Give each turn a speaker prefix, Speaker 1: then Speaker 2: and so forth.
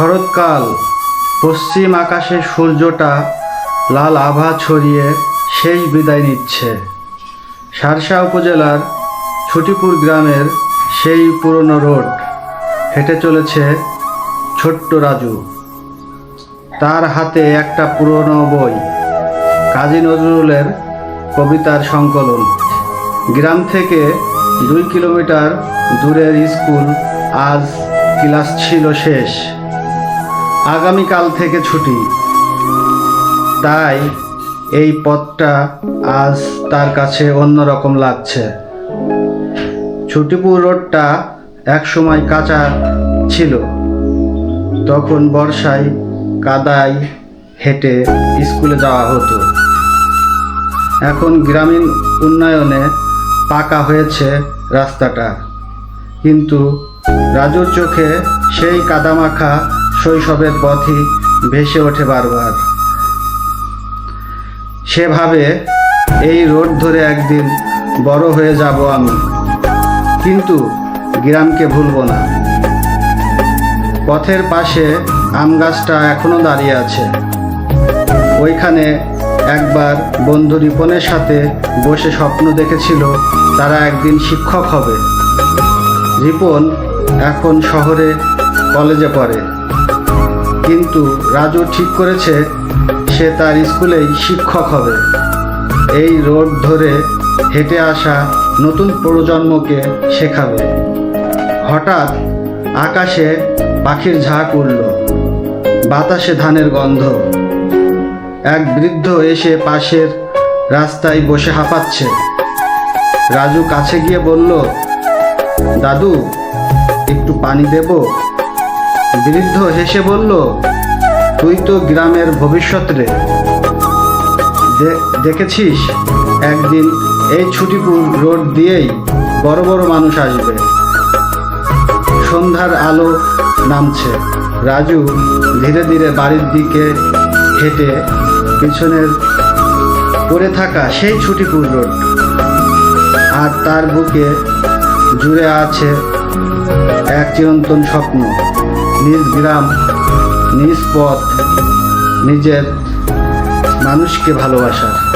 Speaker 1: শরৎকাল, পশ্চিম আকাশে সূর্যটা লাল আভা ছড়িয়ে শেষ বিদায় নিচ্ছে। সারসা উপজেলার ছুটিপুর গ্রামের সেই পুরনো রোড হেঁটে চলেছে ছোট্ট রাজু। তার হাতে একটা পুরনো বই, কাজী নজরুলের কবিতার সংকলন। গ্রাম থেকে দুই কিলোমিটার দূরের স্কুল আজ ক্লাস ছিল শেষ। আগামীকাল থেকে ছুটি। তাই এই পথটা আজ তার কাছে অন্যরকম লাগছে। ছুটিপুর রোডটা একসময় কাঁচা ছিল। তখন বর্ষায় কাদায় হেঁটে স্কুলে যাওয়া হতো। এখন গ্রামীণ উন্নয়নে পাকা হয়েছে রাস্তাটা। কিন্তু রাজুর চোখে সেই কাদামাখা শৈশবের পথই ভেসে ওঠে বারবার। সেভাবে এই রোড ধরে একদিন বড় হয়ে যাব আমি। কিন্তু গ্রামকে ভুলব না। পথের পাশে আম গাছটা এখনও দাঁড়িয়ে আছে। ওইখানে একবার বন্ধু রিপনের সাথে বসে স্বপ্ন দেখেছিল তারা একদিন শিক্ষক হবে। রিপন এখন শহরে কলেজে পড়ে। কিন্তু রাজু ঠিক করেছে, সে তার স্কুলেই শিক্ষক হবে। এই রোড ধরে হেঁটে আসা নতুন প্রজন্মকে শেখাবে। হঠাৎ আকাশে পাখির ঝাঁক উঠল বাতাসে ধানের গন্ধ। এক বৃদ্ধ এসে পাশের রাস্তায় বসে হাঁপাচ্ছে। রাজু কাছে গিয়ে বলল, দাদু, একটু পানি দেব? বৃদ্ধ হেসে বলল, তুই তো গ্রামের ভবিষ্যৎ রে দেখেছিস, একদিন এই ছুটিপুর রোড দিয়েই বড় বড় মানুষ আসবে। সন্ধ্যার আলো নামছে। রাজু ধীরে ধীরে বাড়ির দিকে হেঁটে পিছনের পড়ে থাকা সেই ছুটিপুর রোড। আর তার বুকে জুড়ে আছে এক চিরন্তন স্বপ্ন। নিজ গ্রাম নিজ পথ নিজের মানুষকে ভালোবাসা